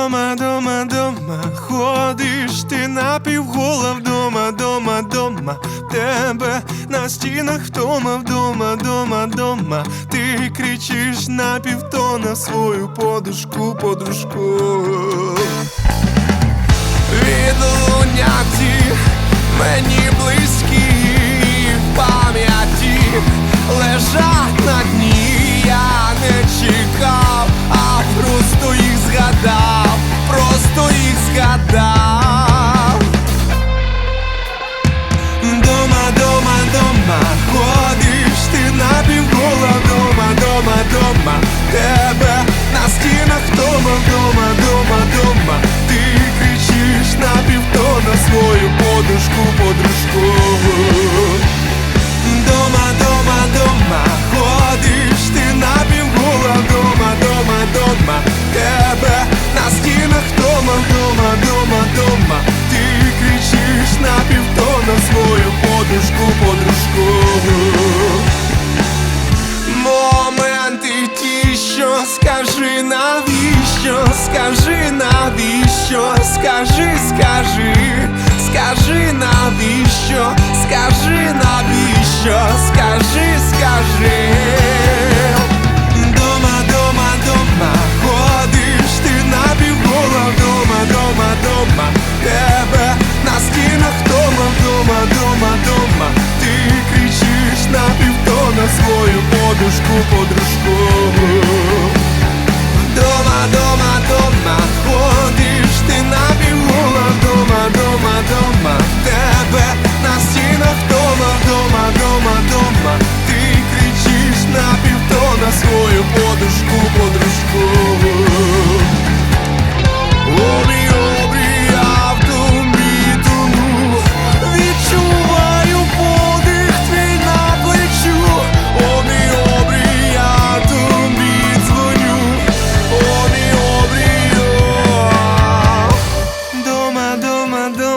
дома, дома, дома, ходиш ти напівгола вдома, дома, дома, тебе на стінах втома, вдома, дома, дома, ти кричиш напівтона в свою подушку, подружку. Відлуняті вдома, ти кричиш на півтона свою подружку, подружку. Моменти ті, що скажи, навіщо, скажи, навіщо, скажи, скажи, скажи, навіщо, скажи, навіщо, скажи, скажи.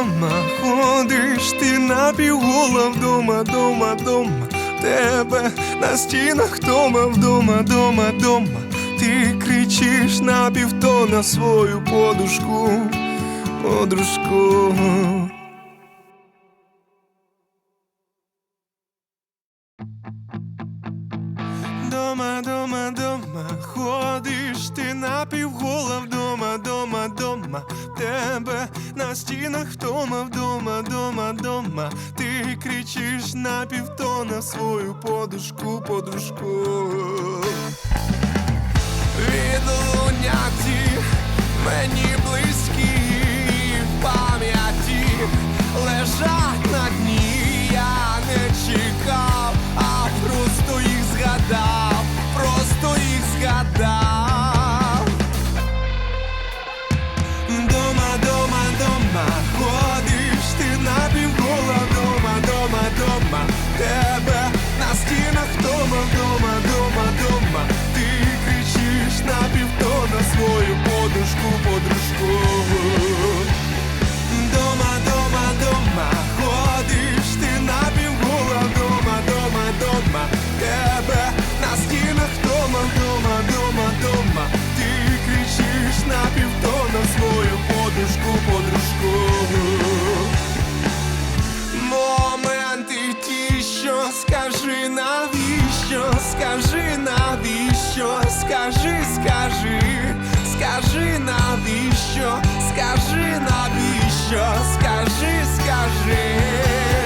дома, ходиш ти напівгола вдома, дома, дома, тебе на стінах тома вдома, дома, дома, ти кричиш напівто, на свою подушку, подружку. на стінах, втома вдома, дома, дома. Ти кричиш на півтона свою подушку, подушку. Відлуння скажи, скажи, скажи навіщо, скажи навіщо, скажи, скажи.